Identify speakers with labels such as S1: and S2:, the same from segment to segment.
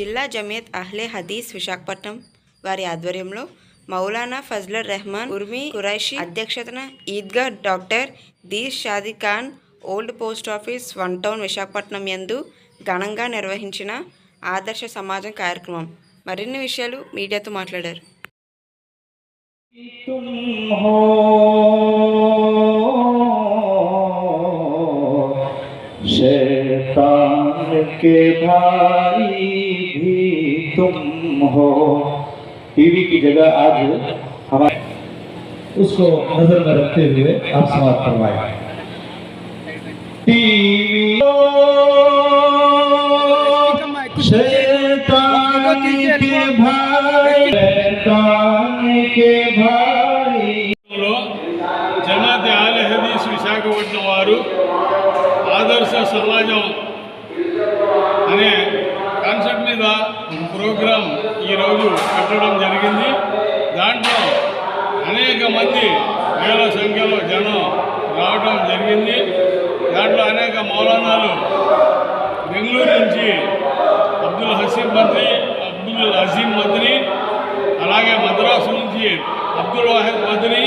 S1: నేడు జిల్లా జమియత్ అహ్లే హదీస్ విశాఖపట్నం వారి ఆధ్వర్యంలో మౌలానా ఫజ్లర్ రెహమాన్ ఉర్మి ఖురైషి అధ్యక్షతన Eidgah doctor these Shadi Khan old post office one town Visakhapatnam యందు ఘనంగా నిర్వహించిన ఆదర్శ సమాజం కార్యక్రమం మరిన్ని విషయాలు మీడియాతో మాట్లాడారు
S2: तुम हो शैतान के भाई भी तुम हो टीवी की जगह आज हमारे
S3: उसको नजर में रखते हुए आप समाप्त करवाएं
S2: टीवी शैतान के भाई शैतान के भाई
S4: లో జమాత్ ఆల్ హదీస్ విశాఖపట్నం వారు ఆదర్శ సమాజం అనే కాన్సెప్ట్ మీద ప్రోగ్రాం ఈరోజు పెట్టడం జరిగింది. దాంట్లో అనేక మంది వేల సంఖ్యలో జనం రావడం జరిగింది. దాంట్లో అనేక మౌలానాలు బెంగళూరు నుంచి అబ్దుల్ హసీం మంత్రి అబ్దుల్ అజీం మంత్రి అలాగే మద్రాసు నుంచి అబ్దుల్ వాహిద్ మంత్రి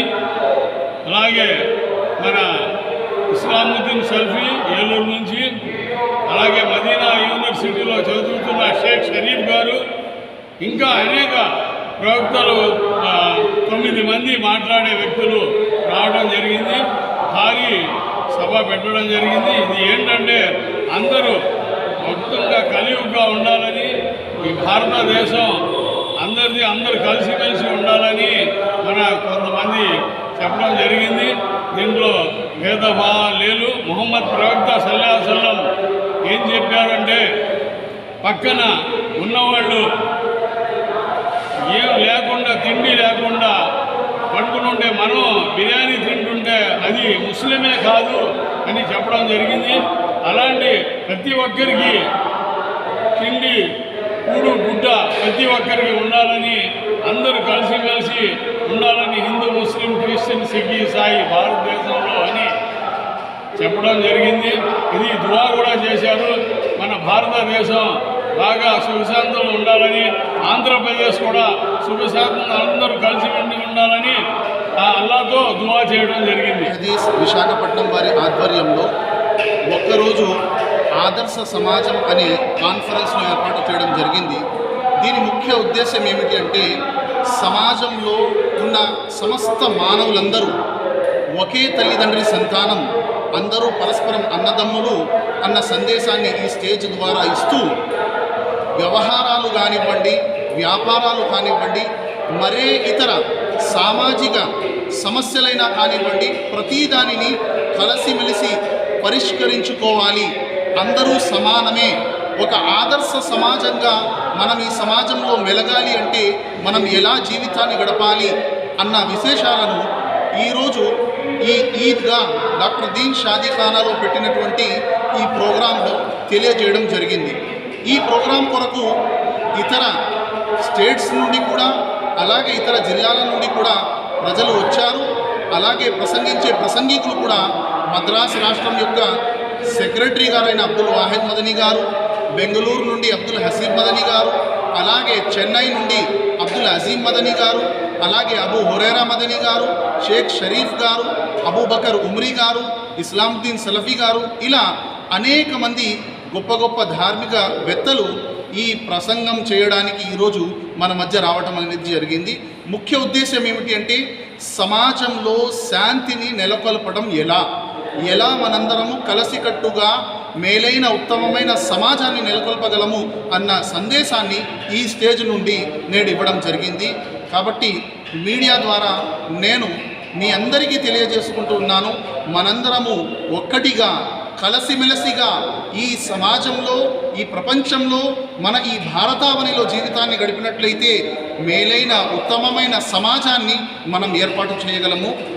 S4: అలాగే మన ఇస్లాముద్దీన్ సల్ఫీ ఏలూరు నుంచి అలాగే మదీనా యూనివర్సిటీలో చదువుతున్న షేక్ షరీఫ్ గారు ఇంకా అనేక ప్రవక్తలు తొమ్మిది మంది మాట్లాడే వ్యక్తులు రావడం జరిగింది. భారీ సభ పెట్టడం జరిగింది. ఇది ఏంటంటే అందరూ మొత్తంగా కలియుగ్గా ఉండాలని ఈ భారతదేశం అందరిది అందరూ కలిసిమెలిసి ఉండాలని మన కొంతమంది భేదభావాలు లేదు. ముహమ్మద్ ప్రవక్త సల్లాహసల్లం ఏం చెప్పారంటే పక్కన ఉన్నవాళ్ళు ఏం లేకుండా తిండి లేకుండా పడుకునుంటే మనం బిర్యానీ తింటుంటే అది ముస్లిమే కాదు అని చెప్పడం జరిగింది. అలాంటి ప్రతి ఒక్కరికి తిండి కూడు గుడ్డ ప్రతి ఒక్కరికి ఉండాలని అందరూ కలిసిమెలిసి ఉండాలని హిందూ ముస్లిం క్రిస్టియన్ సిగ్గి సాయి భారతదేశంలో చెప్పడం జరిగింది. ఇది దువా కూడా చేశారు. మన భారతదేశం బాగా సుఖశాంతులు ఉండాలని ఆంధ్రప్రదేశ్ కూడా సుఖశాంతులు అందరూ కలిసిమెలిసి ఉండాలని ఆ అల్లాతో దువా చేయడం జరిగింది.
S5: విశాఖపట్నం వారి ఆధ్వర్యంలో ఒక్కరోజు ఆదర్శ సమాజం అనే కాన్ఫరెన్స్ను ఏర్పాటు చేయడం జరిగింది. దీని ముఖ్య ఉద్దేశం ఏమిటి అంటే సమాజంలో ఉన్న సమస్త మానవులందరూ ఒకే తల్లిదండ్రి సంతానం అందరూ పరస్పరం అన్నదమ్ములు అన్న సందేశాన్ని ఈ స్టేజ్ ద్వారా ఇస్తూ వ్యవహారాలు కానివ్వండి వ్యాపారాలు కానివ్వండి మరే ఇతర సామాజిక సమస్యలైనా కానివ్వండి ప్రతి దానిని కలిసిమెలిసి పరిష్కరించుకోవాలి. అందరూ సమానమే. ఒక ఆదర్శ సమాజంగా మనం ఈ సమాజంలో మెలగాలి అంటే మనం ఎలా జీవితాన్ని గడపాలి అన్న విశేషాలను ఈరోజు ఈ ఈద్గా డాక్టర్ దీన్ షాదీ ఖానాలో పెట్టినటువంటి ఈ ప్రోగ్రాంలో తెలియజేయడం జరిగింది. ఈ ప్రోగ్రాం కొరకు ఇతర స్టేట్స్ నుండి కూడా అలాగే ఇతర జిల్లాల నుండి కూడా ప్రజలు వచ్చారు. అలాగే ప్రసంగించే ప్రసంగికులు కూడా మద్రాసు రాష్ట్రం యొక్క సెక్రటరీ గారైన అబ్దుల్ వాహిద్ మదనీ గారు బెంగళూరు నుండి అబ్దుల్ హసీబ్ మదనీ గారు అలాగే చెన్నై నుండి అబ్దుల్ అజీం మదనీ గారు అలాగే అబు హురేరా మదనీ గారు షేక్ షరీఫ్ గారు అబూబకర్ ఉమ్రీ గారు ఇస్లాముద్దీన్ సలఫీ గారు ఇలా అనేక మంది గొప్ప గొప్ప ధార్మిక వెత్తలు ఈ ప్రసంగం చేయడానికి ఈరోజు మన మధ్య రావటం అనేది జరిగింది. ముఖ్య ఉద్దేశం ఏమిటి అంటే సమాజంలో శాంతిని నెలకొల్పడం ఎలా? ఎలా మనందరము కలసికట్టుగా మేలైన ఉత్తమమైన సమాజాన్ని నెలకొల్పగలము అన్న సందేశాన్ని ఈ స్టేజ్ నుండి నేడు ఇవ్వడం జరిగింది. కాబట్టి మీడియా ద్వారా నేను మీ అందరికీ తెలియజేసుకుంటూ ఉన్నాను. మనందరము ఒక్కటిగా కలసిమెలసిగా ఈ సమాజంలో ఈ ప్రపంచంలో మన ఈ భారతావనిలో జీవితాన్ని గడిపినట్లయితే మేలైన ఉత్తమమైన సమాజాన్ని మనం ఏర్పాటు చేయగలము.